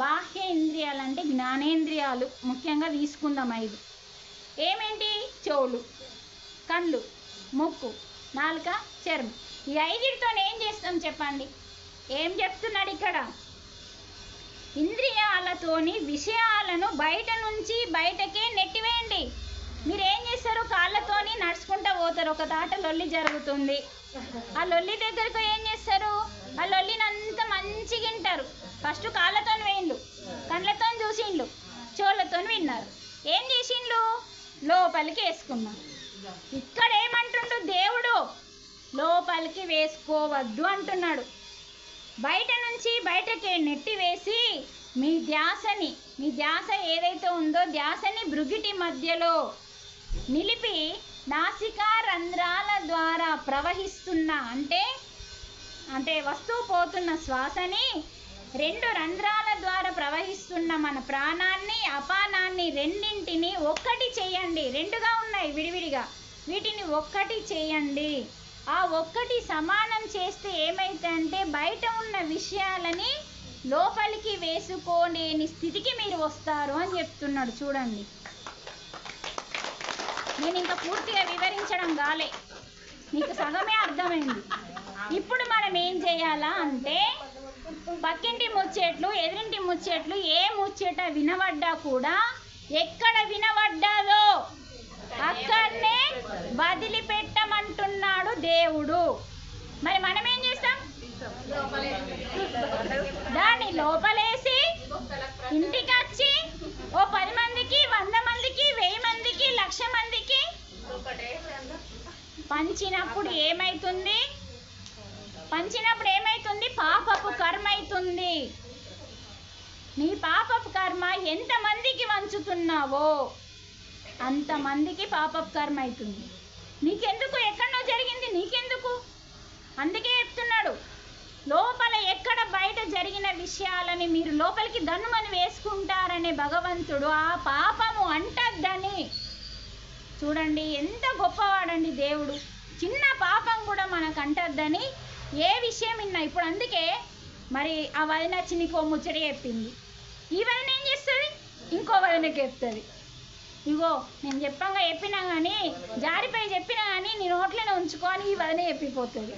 బాహ్య ఇంద్రియాలు అంటే జ్ఞానేంద్రియాలు. ముఖ్యంగా తీసుకుందాం ఐదు. ఏమేంటి? చెవులు కళ్ళు ముక్కు నాలుక చర్మం. ఈ ఐదుతో ఏం చేస్తాం చెప్పండి? ఏం చెప్తున్నాడు ఇక్కడ? ఇంద్రియాలతోని విషయాలను బయట నుంచి బయటకే నెట్టివేయండి. మీరు ఏం చేస్తారు? కాళ్ళతోని నడుచుకుంటూ పోతారు. ఒక తాట లొల్లి జరుగుతుంది. ఆ లొల్లి దగ్గరకు ఏం చేస్తారు? ఆ లొల్లిని అంత మంచిగా వింటారు ఫస్ట్ కాళ్ళతో లోపలికి వేసుకున్నారు ఇక్కడ ఏమంటుండు దేవుడు? లోపలికి వేసుకోవద్దు అంటున్నాడు. బయట నుంచి బయటకి నెట్టి వేసి మీ ధ్యాసని మీ ధ్యాస ఏదైతే ఉందో ధ్యాసని భృగిటి మధ్యలో నిలిపి నాసికా రంధ్రాల ద్వారా ప్రవహిస్తున్న అంటే అంటే వస్తూ పోతున్న శ్వాసని రెండు రంధ్రాల ద్వారా ప్రవహిస్తున్న మన ప్రాణాన్ని అపానాన్ని రెండింటిని ఒక్కటి చేయండి. రెండుగా ఉన్నాయి విడివిడిగా. వీటిని ఒక్కటి చేయండి. ఆ ఒక్కటి సమానం చేస్తే ఏమైతే బయట ఉన్న విషయాలని లోపలికి వేసుకోలేని స్థితికి మీరు వస్తారు అని చెప్తున్నాడు. చూడండి. నేను ఇంకా పూర్తిగా వివరించడం గాలే మీకు సగమే అర్థమైంది. ఇప్పుడు మనం ఏం చేయాలా అంటే పక్కింటి ముచ్చేట్లు ఎదురింటి ముచ్చేట్లు ఏ ముచ్చట వినబడ్డా కూడా ఎక్కడ వినబడ్డాదో అక్కడనే వదిలిపెట్టమంటున్నాడు దేవుడు. మరి మనం ఏం చేస్తాం? దాన్ని లోపలేసి ఇంటికి వచ్చి ఓ పది మందికి వంద మందికి వెయ్యి మందికి లక్ష మందికి పంచినప్పుడు ఏమైతుంది? పంచినప్పుడు ఏమైతుంది? పాపపు కర్మ అవుతుంది నీ పాపపు కర్మ ఎంతమందికి వంచుతున్నావో అంతమందికి పాపపు కర్మ అవుతుంది నీకెందుకు? ఎక్కడో జరిగింది. నీకెందుకు? అందుకే చెప్తున్నాడు. లోపల ఎక్కడ బయట జరిగిన విషయాలని మీరు లోపలికి దన్నుమని వేసుకుంటారనే భగవంతుడు ఆ పాపము అంటద్దని. చూడండి ఎంత గొప్పవాడండి దేవుడు. చిన్న పాపం కూడా మనకు అంటద్దని ఏ విషయం విన్నా ఇప్పుడు అందుకే మరి ఆ వదిన వచ్చి నీకు ముచ్చట చెప్పింది. ఈ వదిన ఏం చేస్తుంది? ఇంకో వదినకి చెప్తుంది. ఇగో నేను చెప్పంగా చెప్పినా కానీ జారిపై చెప్పినా కానీ నీ నోట్లోనే ఉంచుకొని ఈ వదిన చెప్పిపోతుంది.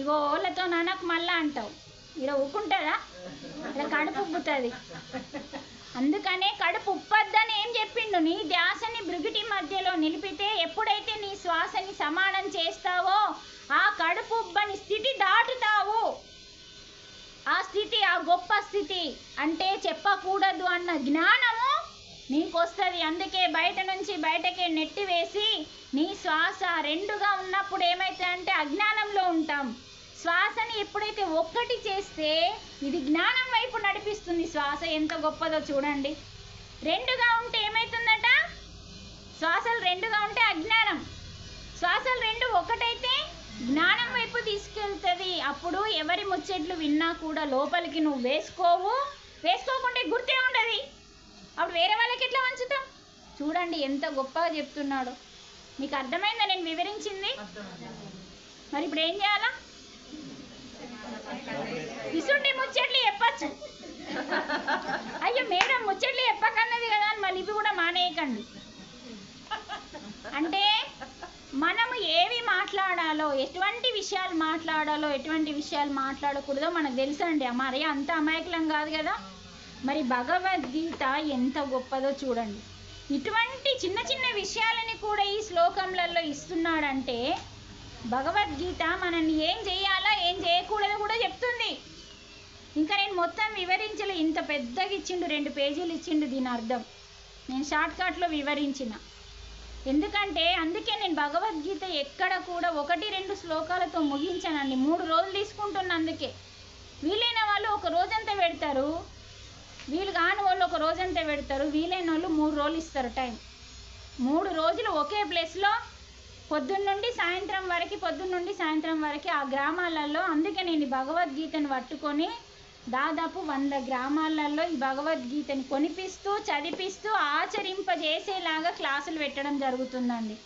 ఇగో ఓళ్ళతో నాన్నకు మళ్ళా అంటావు. ఇలా ఊకుంటుందా? ఇలా కడుపు ఉబ్బుతుంది. అందుకనే కడుపు ఉప్పొద్దని ఏం చెప్పిండు? నీ ధ్యాసని బ్రిగిటి మధ్యలో నిలిపితే ఎప్పుడైతే నీ శ్వాసని సమానం చేస్తావో ఆ కడుపు ఉబ్బని స్థితి దాటుతావు. ఆ స్థితి ఆ గొప్ప స్థితి అంటే చెప్పకూడదు అన్న జ్ఞానము నీకు వస్తుంది అందుకే బయట నుంచి బయటకే నెట్టివేసి నీ శ్వాస రెండుగా ఉన్నప్పుడు ఏమైతే అంటే అజ్ఞానంలో ఉంటాం. శ్వాసని ఎప్పుడైతే ఒక్కటి చేస్తే ఇది జ్ఞానం వైపు నడిపిస్తుంది. శ్వాస ఎంత గొప్పదో చూడండి. రెండుగా ఉంటే ఏమైతుందట? శ్వాసలు రెండుగా ఉంటే అజ్ఞానం శ్వాసలు రెండు ఒకటైతే జ్ఞానం వైపు తీసుకెళ్తుంది. అప్పుడు ఎవరి ముచ్చట్లు విన్నా కూడా లోపలికి నువ్వు వేసుకోవు. వేసుకోకుంటే గుర్తే ఉండదు. అప్పుడు వేరే వాళ్ళకి ఎట్లా వంచుతాం? చూడండి ఎంత గొప్పగా చెప్తున్నాడు. మీకు అర్థమైందా నేను వివరించింది? మరి ఇప్పుడు ఏం చేయాలా? ఇసుంటి ముచ్చట్లు చెప్పచ్చు. అయ్యో మేడం ముచ్చట్లు చెప్పకన్నది కదా అని మళ్ళీ ఇవి కూడా మానేయకండి. అంటే ఏవి మాట్లాడాలో ఎటువంటి విషయాలు మాట్లాడాలో ఎటువంటి విషయాలు మాట్లాడకూడదో మనకు తెలుసండి. మరి అంత అమాయకులం కాదు కదా. మరి భగవద్గీత ఎంత గొప్పదో చూడండి. ఇటువంటి చిన్న చిన్న విషయాలని కూడా ఈ శ్లోకంలలో ఇస్తున్నాడంటే భగవద్గీత మనల్ని ఏం చేయాలా ఏం చేయకూడదో కూడా చెప్తుంది. ఇంకా నేను మొత్తం వివరించలే. ఇంత పెద్దగా ఇచ్చిండు రెండు పేజీలు ఇచ్చిండు దీని అర్థం. నేను షార్ట్కట్లో వివరించిన. ఎందుకంటే అందుకే నేను భగవద్గీత ఎక్కడ కూడా ఒకటి రెండు శ్లోకాలతో ముగించానండి. మూడు రోజులు తీసుకుంటున్నా అందుకే. వీలైన వాళ్ళు ఒక రోజంతా పెడతారు. వీలు కాని వాళ్ళు ఒక రోజంతా పెడతారు. వీలైన వాళ్ళు మూడు రోజులు ఇస్తారు టైం. మూడు రోజులు ఒకే ప్లేస్లో పొద్దున్న నుండి సాయంత్రం వరకు పొద్దున్న నుండి సాయంత్రం వరకు ఆ గ్రామాలలో అందుకే నేను భగవద్గీతను పట్టుకొని దాదాపు వంద గ్రామాలలో ఈ భగవద్గీతని కొనిపిస్తూ చదివిస్తూ ఆచరింపజేసేలాగా క్లాసులు పెట్టడం జరుగుతుందండి.